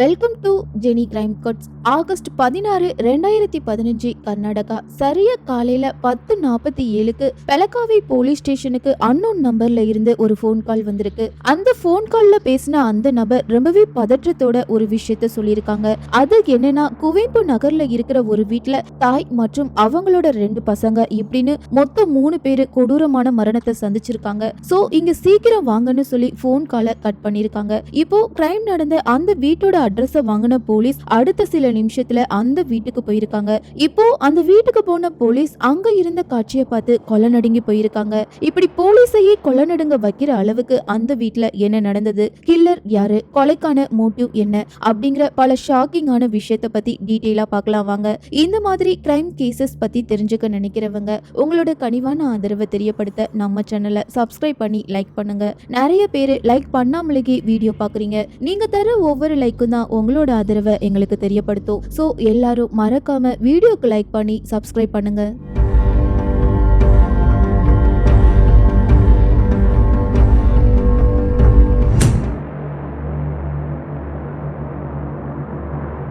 Welcome to Jenny crime cuts August பதினாறு ரெண்டாயிரத்தி பதினஞ்சு கர்நாடகா. சரியா காலையில பத்து நாற்பத்தி ஏழுக்கு பெலக்காவி போலீஸ் ஸ்டேஷனுக்கு அன்னோன் நம்பர்ல இருந்து ஒரு ஃபோன் கால் வந்திருக்கு. அந்த ஃபோன் கால்ல பேசின அந்த நபர் ரொம்பவே பதற்றத்தோட ஒரு விஷயத்த சொல்லியிருக்காங்க. அது என்னன்னா குவைப்பு நகர்ல இருக்கிற ஒரு வீட்டுல தாய் மற்றும் அவங்களோட ரெண்டு பசங்க இப்படின்னு மொத்தம் மூணு பேரு கொடூரமான மரணத்தை சந்திச்சிருக்காங்க. சோ இங்க சீக்கிரம் வாங்கன்னு சொல்லி ஃபோன் காலை கட் பண்ணிருக்காங்க இப்போ கிரைம் நடந்த அந்த வீட்டோட அட்ரஸை வாங்கின போலீஸ் அடுத்த சில நிமிஷத்துல அந்த வீட்டுக்கு போயிருக்காங்க. இப்போ அந்த வீட்டுக்கு போன போலீஸ் அங்க இருந்த காட்சியை பார்த்து கொலை நடுங்கி போயிருக்காங்க. இப்படி போலீஸையே கொலை நடுங்க வைக்கிற அளவுக்கு அந்த வீட்டுல என்ன நடந்தது? கில்லர் யாரு? கொலைக்கான மோட்டிவ் என்ன? அப்படிங்கிற பல ஷாக்கிங்கான விஷயத்த பத்தி டீட்டெயிலா பார்க்கலாம் வாங்க. இந்த மாதிரி கிரைம் கேசஸ் பத்தி தெரிஞ்சுக்க நினைக்கிறவங்க உங்களோட கனிவான ஆதரவை தெரியப்படுத்த நம்ம சேனலை சப்ஸ்கிரைப் பண்ணி லைக் பண்ணுங்க. நிறைய பேர் லைக் பண்ணாமலேயே வீடியோ பாக்குறீங்க நீங்க தர ஒவ்வொரு லைக்கும் தான் உங்களோட ஆதரவை எங்களுக்கு தெரியப்படுத்தும். ஸோ எல்லாரும் மறக்காம வீடியோக்கு லைக் பண்ணி சப்ஸ்கிரைப் பண்ணுங்க.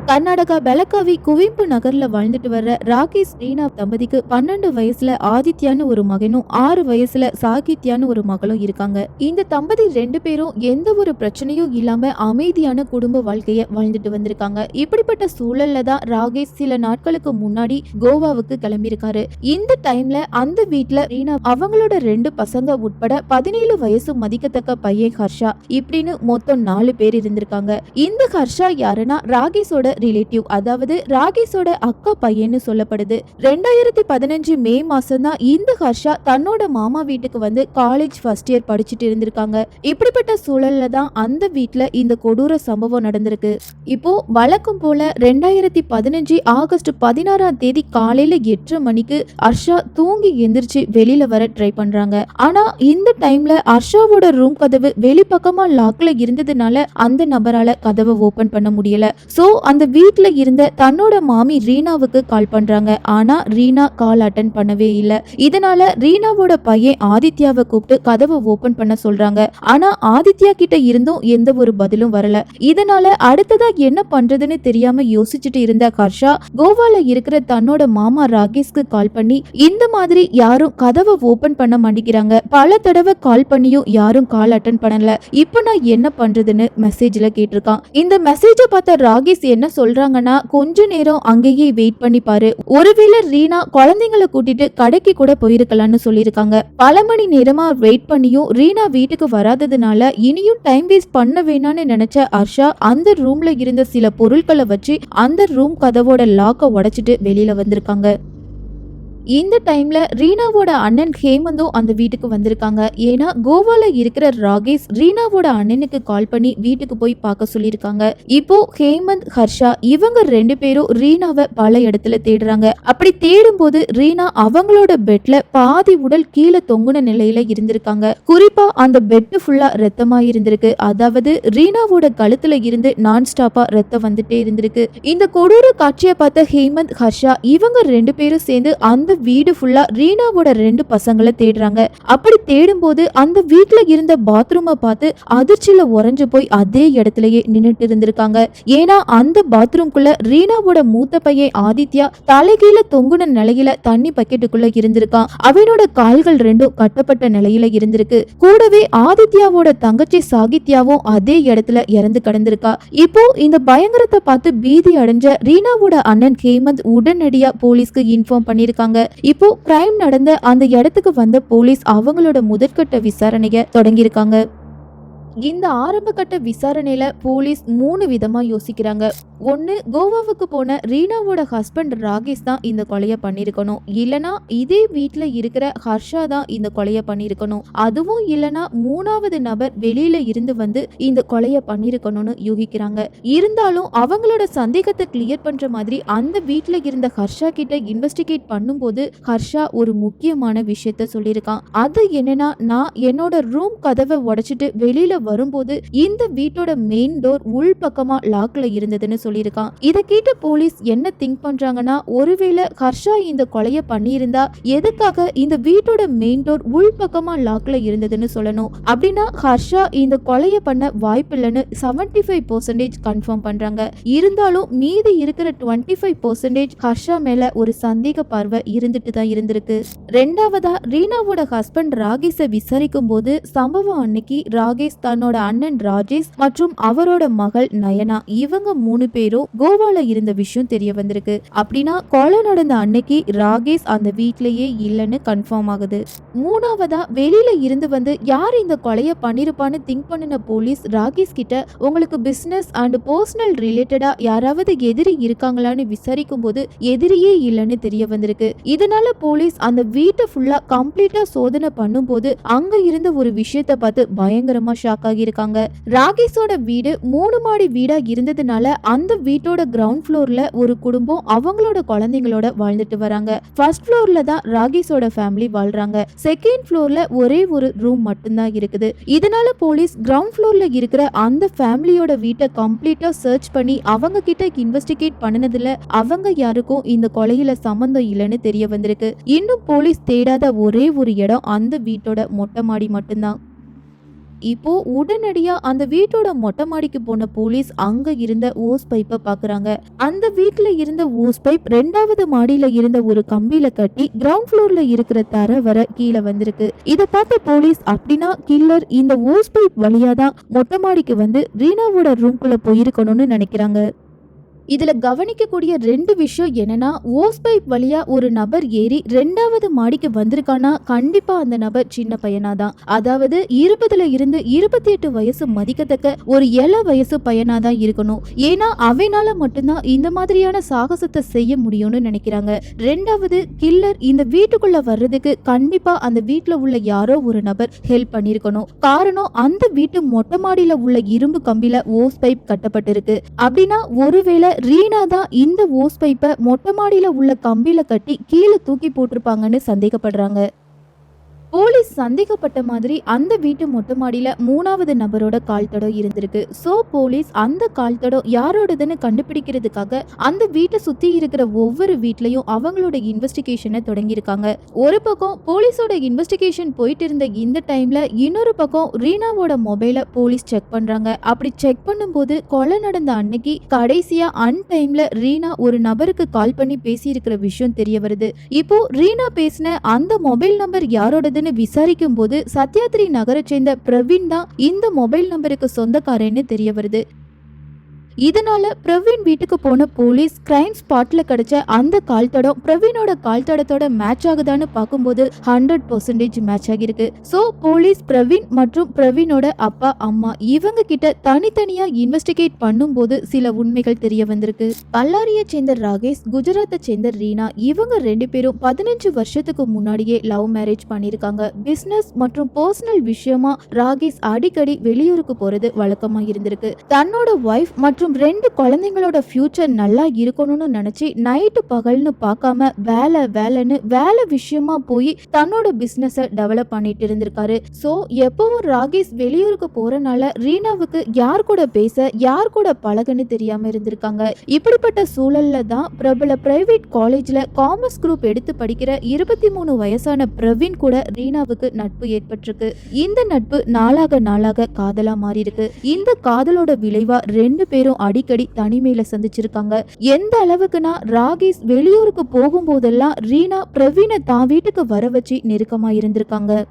கர்நாடகா பெலக்காவி குவிம்பு நகர்ல வாழ்ந்துட்டு வர்ற ராகேஷ் ரீனா தம்பதிக்கு பன்னெண்டு வயசுல ஆதித்யான்னு ஒரு மகனும் ஆறு வயசுல சாகித்யான்னு ஒரு மகளும் இருக்காங்க. இந்த தம்பதி ரெண்டு பேரும் எந்த ஒரு பிரச்சனையும் இல்லாம அமைதியான குடும்ப வாழ்க்கைய வாழ்ந்துட்டு வந்திருக்காங்க. இப்படிப்பட்ட சூழல்ல தான் ராகேஷ் சில நாட்களுக்கு முன்னாடி கோவாவுக்கு கிளம்பியிருக்காரு. இந்த டைம்ல அந்த வீட்டுல ரீனா அவங்களோட ரெண்டு பசங்க உட்பட பதினேழு வயசு மதிக்கத்தக்க பையன் ஹர்ஷா இப்படின்னு மொத்தம் நாலு பேர் இருந்திருக்காங்க. இந்த ஹர்ஷா யாருன்னா ராகேஷோட ரிலேட்டிவ் அதாவது ராகேஷோட அக்கா பையன்னு சொல்லப்படுது. ரெண்டாயிரத்தி பதினஞ்சு மே மாசம் தான் இந்த ஹர்ஷா தன்னோட மாமா வீட்டுக்கு வந்து காலேஜ் ஃபர்ஸ்ட் இயர் படிச்சுட்டு இருந்திருக்காங்க. இப்படிப்பட்ட சூழல்ல தான் அந்த வீட்டுல இந்த கொடூர சம்பவம் நடந்திருக்கு. இப்போ வழக்கம் போல ரெண்டாயிரத்தி பதினஞ்சு ஆகஸ்ட் பதினாறாம் தேதி காலையில எட்டு மணிக்கு ஹர்ஷா தூங்கி எந்திரிச்சு வெளியில வர ட்ரை பண்றாங்க. ஆனா இந்த டைம்ல ஹர்ஷாவோட ரூம் கதவு வெளிப்பக்கமா லாக்ல இருந்ததுனால அந்த நபரால கதவை ஓபன் பண்ண முடியல. சோ அந்த வீட்டில் இருந்த தன்னோட மாமி ரீனாவுக்கு கால் பண்றாங்க. ஆனா ரீனா கால் அட்டன் பண்ணவே இல்லை. இதனால ரீனாவோட பையன் ஆதித்யாவை கூப்பிட்டு கதவை ஓபன் பண்ண சொல்றாங்க. ஆனா ஆதித்யா கிட்ட இருந்தும் எந்த ஒரு பதிலும் வரல. இதனால அடுத்ததா என்ன பண்றதுன்னு தெரியாம யோசிச்சுட்டு இருந்த ஹர்ஷா கோவால இருக்கிற தன்னோட மாமா ராகேஷ்க்கு கால் பண்ணி இந்த மாதிரி யாரும் கதவை ஓபன் பண்ண மாட்டேங்கிறாங்க. பல தடவை கால் பண்ணியும் யாரும் கால் அட்டன் பண்ணல. இப்போ நான் என்ன பண்றதுன்னு மெசேஜ்ல கேட்டிருக்கான். இந்த மெசேஜை பார்த்த ராகேஷ் என்ன சொல்றாங்கன்னா கொஞ்ச நேரம் அங்கேயே வெயிட் பண்ணி பாரு. ஒருவேளை ரீனா குழந்தைங்களை கூட்டிட்டு கடைக்கு கூட போயிருக்கலாம்னு சொல்லியிருக்காங்க. பல மணி நேரமா வெயிட் பண்ணியும் ரீனா வீட்டுக்கு வராததுனால இனியும் டைம் வேஸ்ட் பண்ண வேணாம்னு நினைச்ச ஹர்ஷா அந்த ரூம்ல இருந்த சில பொருட்களை வச்சு அந்த ரூம் கதவோட லாக்கை உடைச்சிட்டு வெளியில வந்திருக்காங்க. இந்த டைம்ல ரீனாவோட அண்ணன் ஹேமந்தும் அந்த வீட்டுக்கு வந்திருக்காங்க. ஏன்னா கோவால இருக்கிற ராகேஷ் ரீனாவோட அண்ணனுக்கு கால் பண்ணி வீட்டுக்கு போய் பார்க்க சொல்லியிருக்காங்க. இப்போ ஹேமந்த் ஹர்ஷா இவங்க ரெண்டு பேரும் ரீனாவை பல இடத்துல தேடுறாங்க. அப்படி தேடும் போது ரீனா அவங்களோட பெட்ல பாதி உடல் கீழே தொங்குன நிலையில இருந்திருக்காங்க. குறிப்பா அந்த பெட் ஃபுல்லா ரத்தமா இருந்திருக்கு. அதாவது ரீனாவோட கழுத்துல இருந்து நான் ஸ்டாப்பா ரத்தம் வந்துட்டே இருந்திருக்கு. இந்த கொடூர காட்சியை பார்த்த ஹேமந்த் ஹர்ஷா இவங்க ரெண்டு பேரும் சேர்ந்து அந்த வீடு ஃபுல்லா ரீனாவோட ரெண்டு பசங்களை தேடுறாங்க. அப்படி தேடும் போது அந்த வீட்டுல இருந்த பாத்ரூமை பார்த்து அதிர்ச்சியில உறைஞ்சு போய் அதே இடத்துலயே நின்னுட்டு இருந்திருக்காங்க. ஏன்னா அந்த பாத்ரூம்குள்ள ரீனாவோட மூத்த பையன் ஆதித்யா தலைகீழ தொங்குன நிலையில தண்ணி பக்கெட்டுக்குள்ள இருந்திருக்கான். அவனோட கால்கள் ரெண்டும் கட்டப்பட்ட நிலையில இருந்திருக்கு. கூடவே ஆதித்யாவோட தங்கச்சி சாகித்யாவும் அதே இடத்துல இறந்து கிடந்திருக்கா. இப்போ இந்த பயங்கரத்தை பார்த்து பீதி அடைஞ்ச ரீனாவோட அண்ணன் ஹேமந்த் உடனடியா போலீஸ்க்கு இன்ஃபார்ம் பண்ணிருக்காங்க இப்போ கிரைம் நடந்த அந்த இடத்துக்கு வந்த போலீஸ் அவங்களோட முதற்கட்ட விசாரணைய தொடங்கியிருக்காங்க. இந்த ஆரம்ப கட்ட விசாரணையில போலீஸ் மூணு விதமா யோசிக்கிறாங்க. ஒன்று கோவாவுக்கு போன ரீனாவோட ஹஸ்பண்ட் ராகேஷ் தான் இந்த கொலையை பண்ணியிருக்கணும். இல்லைனா இதே வீட்டில் இருக்கிற ஹர்ஷா தான் இந்த கொலையை பண்ணியிருக்கணும். அதுவும் இல்லைனா மூணாவது நபர் வெளியில இருந்து வந்து இந்த கொலையை பண்ணியிருக்கணும்னு யூகிக்கிறாங்க. இருந்தாலும் அவங்களோட சந்தேகத்தை கிளியர் பண்ற மாதிரி அந்த வீட்டில் இருந்த ஹர்ஷா கிட்ட இன்வெஸ்டிகேட் பண்ணும்போது ஹர்ஷா ஒரு முக்கியமான விஷயத்த சொல்லியிருக்கான். அது என்னன்னா நான் என்னோட ரூம் கதவை உடைச்சிட்டு வெளியில வரும்போது இந்த வீட்டோட மெயின் டோர் உள் பக்கமா லாக்ல இருந்ததுன்னு சொல்லியிருக்கான். இதை கேட்ட போலீஸ் என்ன திங்க் பண்றாங்கன்னா ஒருவேளை ஹர்ஷா இந்த கொலையை பண்ணியிருந்தா எதுக்காக இந்த வீட்டோட மெயின் டோர் உள்பக்கமா லாக்ல இருந்ததுன்னு சொல்லணும். அப்படின்னா ஹர்ஷா இந்த கொலையை பண்ண வாய்ப்பில்லைன்னு செவன்டி ஃபைவ் பர்சன்டேஜ் கன்ஃபார்ம் பண்றாங்க. இருந்தாலும் மீதி இருக்கிற டுவெண்ட்டி ஃபைவ் பர்சன்டேஜ் ஹர்ஷா மேல ஒரு சந்தேக பார்வை இருந்துட்டு தான் இருந்திருக்கு. ரெண்டாவதா ரீனாவோட ஹஸ்பண்ட் ராகேஷை விசாரிக்கும் போது சம்பவம் அன்னைக்கு ராகேஷ் தன்னோட அண்ணன் ராஜேஷ் மற்றும் அவரோட மகள் நயனா இவங்க மூணு பேரும் கோவால இருந்த விஷயம் தெரிய வந்திருக்கு. அப்படின்னா கொலை நடந்த அன்னைக்கு ராகேஷ் அந்த வீட்லயே இல்லைன்னு கன்ஃபார்ம் ஆகுது. மூணாவதா வெளியில இருந்து வந்து யார் இந்த கொலையை பண்ணிருப்பான்னு திங்க் பண்ணின போலீஸ் ராகேஷ் கிட்ட உங்களுக்கு பிசினஸ் அண்ட் பர்சனல் ரிலேட்டடா யாராவது எதிரி இருக்காங்களான்னு விசாரிக்கும் போது எதிரியே இல்லைன்னு தெரிய வந்திருக்கு. இதனால போலீஸ் அந்த வீட்டை ஃபுல்லா கம்ப்ளீட்டா சோதனை பண்ணும்போது அங்க இருந்த ஒரு விஷயத்த பார்த்து பயங்கரமா ஷாக் ஆகியிருக்காங்க. ராகேஷோட வீடு மூணு மாடி வீடா இருந்ததுனால அந்த வீட்டோட கிரவுண்ட் ஃப்ளோர்ல ஒரு குடும்பம் அவங்களோட குழந்தைங்களோட வாழ்ந்துட்டு வராங்க. ஃபர்ஸ்ட் ஃப்ளோர்ல தான் ராகேஷோட ஃபேமிலி வாழ்றாங்க. செகண்ட் ஃப்ளோர்ல ஒரே ஒரு ரூம் மட்டும்தான் இருக்குது. இதனால போலீஸ் கிரவுண்ட் ஃப்ளோர்ல இருக்கிற அந்த ஃபேமிலியோட வீட்டை கம்ப்ளீட்டா சர்ச் பண்ணி அவங்க கிட்ட இன்வெஸ்டிகேட் பண்ணினதுல அவங்க யாருக்கும் இந்த கொலையில சம்மந்தம் இல்லைன்னு தெரிய வந்திருக்கு. இன்னும் போலீஸ் தேடாத ஒரே ஒரு இடம் அந்த வீட்டோட மொட்டை மாடி மட்டும்தான். இப்போ உடனடியா அந்த வீட்டோட மொட்டை மாடிக்கு போன போலீஸ் அங்க இருந்த ஓஸ் பைப்பை பாக்குறாங்க. அந்த வீட்டுல இருந்த ஓஸ் பைப் ரெண்டாவது மாடியில இருந்த ஒரு கம்பியில கட்டி கிரவுண்ட் ஃப்ளோர்ல இருக்கிற தர வர கீழே வந்திருக்கு. இத பார்த்த போலீஸ் அப்படின்னா கில்லர் இந்த ஓஸ் பைப் வழியா தான் மொட்டை மாடிக்கு வந்து ரீனாவோட ரூம்குள்ள போயிருக்கணும்னு நினைக்கிறாங்க. இதுல கவனிக்கக்கூடிய ரெண்டு விஷயம் என்னன்னா ஓஸ் பைப் வழியா ஒரு நபர் ஏறி ரெண்டாவது மாடிக்கு வந்திருக்கானா கண்டிப்பா அந்த நபர் சின்ன பையனாக தான் அதாவது இருபதுல இருந்து இருபத்தி எட்டு வயசு மதிக்கத்தக்க ஒரு இள வயசு பையனாக தான் இருக்கணும். ஏன்னா அவனால மட்டும்தான் இந்த மாதிரியான சாகசத்தை செய்ய முடியும்னு நினைக்கிறாங்க. ரெண்டாவது கில்லர் இந்த வீட்டுக்குள்ள வர்றதுக்கு கண்டிப்பா அந்த வீட்டுல உள்ள யாரோ ஒரு நபர் ஹெல்ப் பண்ணிருக்கணும். காரணம் அந்த வீட்டு மொட்டை மாடியில உள்ள இரும்பு கம்பியில ஓஸ் பைப் கட்டப்பட்டிருக்கு. அப்படின்னா ஒருவேளை ரீனா தான் இந்த ஓஸ் பைப்பை மொட்டை மாடியில் உள்ள கம்பியில கட்டி கீழே தூக்கி போட்டிருப்பாங்கன்னு சந்தேகப்படுறாங்க. போலீஸ் சந்தேகப்பட்ட மாதிரி அந்த வீட்டு மொட்டை மாடியில மூணாவது நபரோட கால் தடம் இருந்திருக்கு. சோ போலீஸ் அந்த கால் தடம் யாரோடதுன்னு கண்டுபிடிக்கிறதுக்காக அந்த வீட்டை சுத்தி இருக்கிற ஒவ்வொரு வீட்லயும் அவங்களோட இன்வெஸ்டிகேஷனை தொடங்கியிருக்காங்க. ஒரு பக்கம் போலீஸோட இன்வெஸ்டிகேஷன் போயிட்டு இருந்த இந்த டைம்ல இன்னொரு பக்கம் ரீனாவோட மொபைலை போலீஸ் செக் பண்றாங்க. அப்படி செக் பண்ணும்போது கொலை நடந்த அன்னைக்கு கடைசியா அன் டைம்ல ரீனா ஒரு நபருக்கு கால் பண்ணி பேசியிருக்கிற விஷயம் தெரிய வருது. இப்போ ரீனா பேசின அந்த மொபைல் நம்பர் யாரோடது? யாரோடதுன்னு விசாரிக்கும் போது சத்யாத்ரி நகரை சேர்ந்த பிரவீன் தான் இந்த மொபைல் நம்பருக்கு சொந்தக்காரன்னு தெரிய வருது. இதனால பிரவீன் வீட்டுக்கு போன போலீஸ் கிரைம் ஸ்பாட்ல கிடைச்ச அந்த கால் தடம் பிரவீனோட கால் தடத்தோட மேட்ச் ஆகுதான்னு பார்க்கும்போது ஹண்ட்ரட் பர்சன்டேஜ் மேட்ச் ஆகிருக்கு ஸோ போலீஸ் பிரவீன் மற்றும் பிரவீனோட அப்பா அம்மா இவங்க கிட்ட தனித்தனியா இன்வெஸ்டிகேட் பண்ணும்போது சில உண்மைகள் தெரிய வந்திருக்கு. பல்லாரியை சேர்ந்த ராகேஷ் குஜராத்தை சேர்ந்த ரீனா இவங்க ரெண்டு பேரும் பதினஞ்சு வருஷத்துக்கு முன்னாடியே லவ் மேரேஜ் பண்ணியிருக்காங்க. பிசினஸ் மற்றும் பர்சனல் விஷயமா ராகேஷ் அடிக்கடி வெளியூருக்கு போறது வழக்கமா இருந்திருக்கு. தன்னோட ஒய்ஃப் மற்றும் ரெண்டு குழந்தைங்களோட ஃப்யூச்சர் நல்லா இருக்கணும்னு நினைச்சு நைட்டு பகல்னு பார்க்காம வேலை வேலைன்னு வேலை விஷயமா போய் தன்னோட பிஸ்னஸை டெவலப் பண்ணிட்டு இருந்திருக்காரு. ஸோ எப்பவும் ராகேஷ் வெளியூருக்கு போறனால ரீனாவுக்கு யார் கூட பேச யார் கூட பழகுன்னு தெரியாம இருந்திருக்காங்க. இப்படிப்பட்ட சூழல்ல தான் பிரபல பிரைவேட் காலேஜ்ல காமர்ஸ் குரூப் எடுத்து படிக்கிற இருபத்தி மூணு வயசான பிரவீன் கூட ரீனாவுக்கு நட்பு ஏற்பட்டிருக்கு. இந்த நட்பு நாளாக நாளாக காதலா மாறி இருக்கு இந்த காதலோட விளைவா ரெண்டு பேரும் அடிக்கடி தனிமையில சந்திச்சிருக்காங்க. எந்த அளவுக்குனா ராகேஷ் வெளியூருக்கு போகும்போதெல்லாம் ரீனா பிரவீனை தான் வீட்டுக்கு வர வச்சு நெருக்கமா இருந்திருக்காங்க.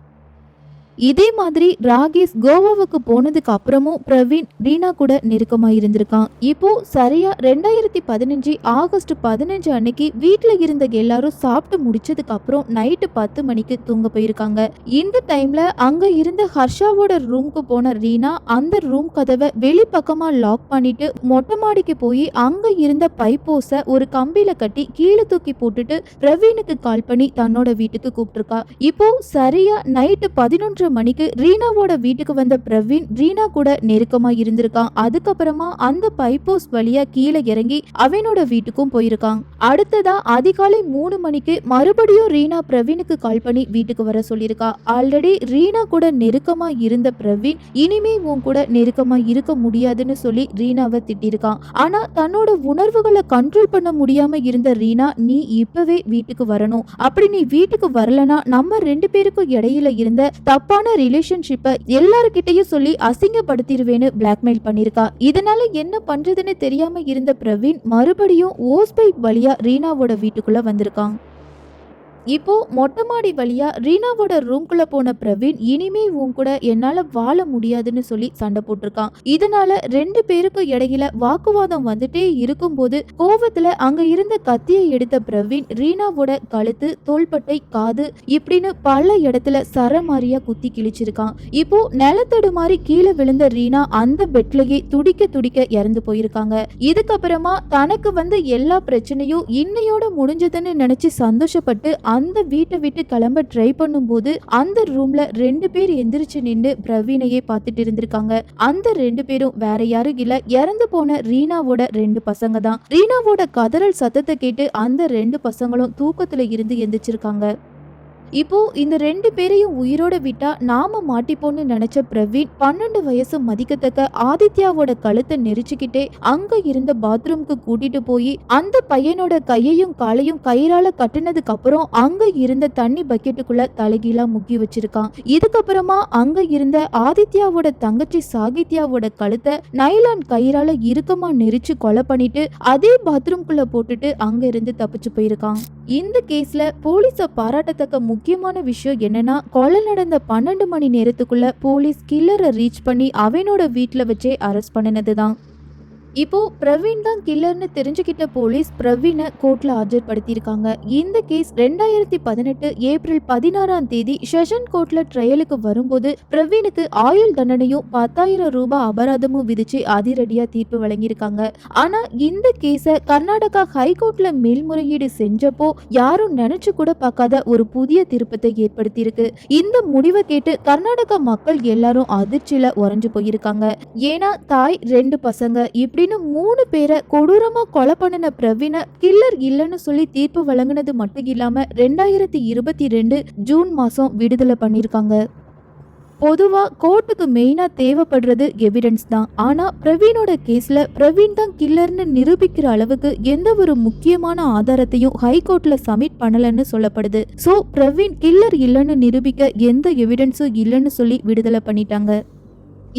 இதே மாதிரி ராகேஷ் கோவாவுக்கு போனதுக்கு அப்புறமும் பிரவீன் ரீனா கூட நெருக்கமா இருந்திருக்கான். இப்போ சரியா ரெண்டாயிரத்தி பதினஞ்சு ஆகஸ்ட் பதினஞ்சு அன்னைக்கு வீட்டில் இருந்த எல்லாரும் சாப்பிட்டு முடிச்சதுக்கு அப்புறம் நைட்டு பத்து மணிக்கு தூங்க போயிருக்காங்க. இந்த டைம்ல அங்க இருந்த ஹர்ஷாவோட ரூம்க்கு போன ரீனா அந்த ரூம் கதவை வெளிப்பக்கமா லாக் பண்ணிட்டு மொட்டை மாடிக்கு போய் அங்க இருந்த பைப்போஸ ஒரு கம்பியில கட்டி கீழே தூக்கி போட்டுட்டு பிரவீனுக்கு கால் பண்ணி தன்னோட வீட்டுக்கு கூப்பிட்டுருக்கா. இப்போ சரியா நைட்டு பதினொன்று பதினொன்றரை மணிக்கு ரீனாவோட வீட்டுக்கு வந்த பிரவீன் ரீனா கூட நெருக்கமா இருந்திருக்கான். அதுக்கப்புறமா அந்த பைப்போஸ் வழியா கீழே இறங்கி அவனோட வீட்டுக்கும் போயிருக்கான். அடுத்ததா அதிகாலை மூணு மணிக்கு மறுபடியும் ரீனா பிரவீனுக்கு கால் பண்ணி வீட்டுக்கு வர சொல்லியிருக்கா. ஆல்ரெடி ரீனா கூட நெருக்கமா இருந்த பிரவீன் இனிமே உன் கூட நெருக்கமா இருக்க முடியாதுன்னு சொல்லி ரீனாவை திட்டிருக்கான் ஆனா தன்னோட உணர்வுகளை கண்ட்ரோல் பண்ண முடியாம இருந்த ரீனா நீ இப்பவே வீட்டுக்கு வரணும். அப்படி நீ வீட்டுக்கு வரலனா நம்ம ரெண்டு பேருக்கும் இடையில இருந்த தப்பான ரிலேஷன்ஷிப்பை எல்லாருக்கிட்டையும் சொல்லி அசிங்கப்படுத்திடுவேன்னு பிளாக்மெயில் பண்ணிருக்கா இதனால என்ன பண்றதுன்னு தெரியாம இருந்த பிரவீன் மறுபடியும் ஓஸ்பைப் வழியா ரீனாவோட வீட்டுக்குள்ள வந்திருக்கான். இப்போ மொட்டை மாடி வழியா ரீனாவோட ரூம்குள்ள போன பிரவீன் இனிமே உன் கூட என்னால வாழ முடியாதுன்னு சொல்லி சண்டை போட்டிருக்கான். இதனால ரெண்டு பேருக்கும் இடையில வாக்குவாதம் வந்துட்டே இருக்கும்போது கோவத்துல அங்க இருந்த கத்தியை எடுத்த பிரவீன் ரீனாவோட கழுத்து தோள்பட்டை காது இப்படின்னு பல இடத்துல சரமாரியா குத்தி கிழிச்சிருக்கான். இப்போ நிலத்தடு மாதிரி கீழே விழுந்த ரீனா அந்த பெட்லயே துடிக்க துடிக்க இறந்து போயிருக்காங்க. இதுக்கப்புறமா தனக்கு வந்து எல்லா பிரச்சனையும் இன்னையோட முடிஞ்சதுன்னு நினைச்சு சந்தோஷப்பட்டு அந்த வீட்டை விட்டு கிளம்ப ட்ரை பண்ணும்போது அந்த ரூம்ல ரெண்டு பேர் எந்திரிச்சு நின்று பிரவீனையே பார்த்துட்டு இருந்திருக்காங்க. அந்த ரெண்டு பேரும் வேற யாரும் இல்ல. இறந்து போன ரீனாவோட ரெண்டு பசங்க தான். ரீனாவோட கதறல் சத்தத்தை கேட்டு அந்த ரெண்டு பசங்களும் தூக்கத்துல இருந்து எந்திரிச்சிருக்காங்க. இப்போ இந்த ரெண்டு பேரையும் உயிரோட விட்டா நாம மாட்டிப்போன்னு நினைச்ச பிரவீன் பன்னெண்டு வயசு மதிக்கத்தக்க ஆதித்யாவோட கழுத்தை நெரிச்சுக்கிட்டே அங்க இருந்த பாத்ரூம்க்கு கூட்டிட்டு போய் அந்த பையனோட கையையும் காலையும் கயிறால கட்டினதுக்கு அப்புறம் அங்க இருந்த தண்ணி பக்கெட்டுக்குள்ள தலைகீழா முக்கி வச்சிருக்கான். இதுக்கப்புறமா அங்க இருந்த ஆதித்யாவோட தங்கச்சி சாகித்யாவோட கழுத்தை நைலான் கயிறால இறுக்கமா நெரிச்சு கொலை பண்ணிட்டு அதே பாத்ரூம்குள்ள போட்டுட்டு அங்க இருந்து தப்பிச்சு போயிருக்கான். இந்த கேஸ்ல போலீஸ பாராட்டத்தக்க முக்கியமான விஷயம் என்னன்னா கொலை நடந்த பன்னெண்டு மணி நேரத்துக்குள்ள போலீஸ் கில்லரை ரீச் பண்ணி அவனோட வீட்டில் வச்சே அரெஸ்ட் பண்ணினதுதான். இப்போ பிரவீன் தான் கில்லர்னு தெரிஞ்சுக்கிட்ட போலீஸ் பிரவீனை கோர்ட்ல ஆஜர்படுத்தியிருக்காங்க. இந்த கேஸ் ரெண்டாயிரத்தி பதினெட்டு ஏப்ரல் பதினாறாம் தேதி செஷன் கோர்ட்ல ட்ரையலுக்கு வரும்போது பிரவீனுக்கு ஆயுள் தண்டனையும் பத்தாயிரம் ரூபாய் அபராதமும் விதிச்சு அதிரடியா தீர்ப்பு வழங்கியிருக்காங்க. ஆனா இந்த கேஸை கர்நாடகா ஹைகோர்ட்ல மேல்முறையீடு செஞ்சப்போ யாரும் நினைச்சு கூட பார்க்காத ஒரு புதிய திருப்பத்தை ஏற்படுத்தியிருக்கு. இந்த முடிவை கேட்டு கர்நாடகா மக்கள் எல்லாரும் அதிர்ச்சியில உறைஞ்சு போயிருக்காங்க. ஏன்னா தாய் ரெண்டு பசங்க இப்படி அப்படின்னு மூணு பேரை கொடூரமாக கொலை பண்ணின பிரவீனை கில்லர் இல்லைன்னு சொல்லி தீர்ப்பு வழங்கினது மட்டும் இல்லாமல் ரெண்டாயிரத்தி இருபத்தி ரெண்டு ஜூன் மாதம் விடுதலை பண்ணியிருக்காங்க. பொதுவாக கோர்ட்டுக்கு மெயினாக தேவைப்படுறது எவிடன்ஸ் தான். ஆனால் பிரவீனோட கேஸில் பிரவீன் தான் கில்லர்னு நிரூபிக்கிற அளவுக்கு எந்த ஒரு முக்கியமான ஆதாரத்தையும் ஹைகோர்ட்டில் சப்மிட் பண்ணலன்னு சொல்லப்படுது. ஸோ பிரவீன் கில்லர் இல்லைன்னு நிரூபிக்க எந்த எவிடன்ஸும் இல்லைன்னு சொல்லி விடுதலை பண்ணிட்டாங்க.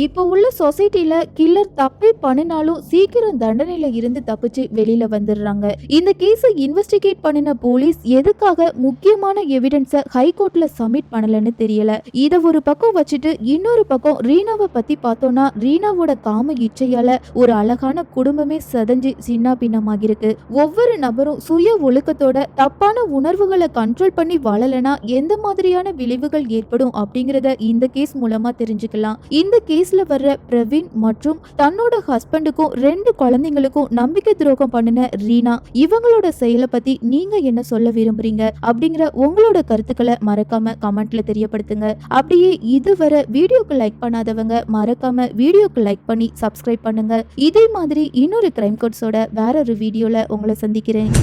இப்போ உள்ள சொசைட்டில கில்லர் தப்பே பண்ணினாலும் சீக்கிரம் தண்டனையில இருந்து தப்பிச்சு வெளியில வந்துடுறாங்க. இந்த கேஸை இன்வெஸ்டிகேட் பண்ணின போலீஸ் எதுக்காக முக்கியமான எவிடன்ஸை ஹைகோர்ட்ல சப்மிட் பண்ணலன்னு தெரியல. இத ஒரு பக்கம் வச்சுட்டு இன்னொரு பக்கம் ரீனாவை பத்தி பார்த்தோம்னா ரீனாவோட காம இச்சையால ஒரு அழகான குடும்பமே சதஞ்சு சின்ன பின்னமாகிருக்கு ஒவ்வொரு நபரும் சுய ஒழுக்கத்தோட தப்பான உணர்வுகளை கண்ட்ரோல் பண்ணி வளலனா எந்த மாதிரியான விளைவுகள் ஏற்படும் அப்படிங்கறத இந்த கேஸ் மூலமா தெரிஞ்சுக்கலாம். இந்த கேஸ் வயசுல வர்ற பிரவீன் மற்றும் தன்னோட ஹஸ்பண்டுக்கும் ரெண்டு குழந்தைங்களுக்கும் நம்பிக்கை துரோகம் பண்ணின ரீனா இவங்களோட செயலை பத்தி நீங்க என்ன சொல்ல விரும்புறீங்க? அப்படிங்கிற உங்களோட கருத்துக்களை மறக்காம கமெண்ட்ல தெரியப்படுத்துங்க. அப்படியே இதுவரை வீடியோக்கு லைக் பண்ணாதவங்க மறக்காம வீடியோக்கு லைக் பண்ணி சப்ஸ்கிரைப் பண்ணுங்க. இதே மாதிரி இன்னொரு கிரைம் கோட்ஸோட வேற ஒரு வீடியோல உங்களை சந்திக்கிறேன்.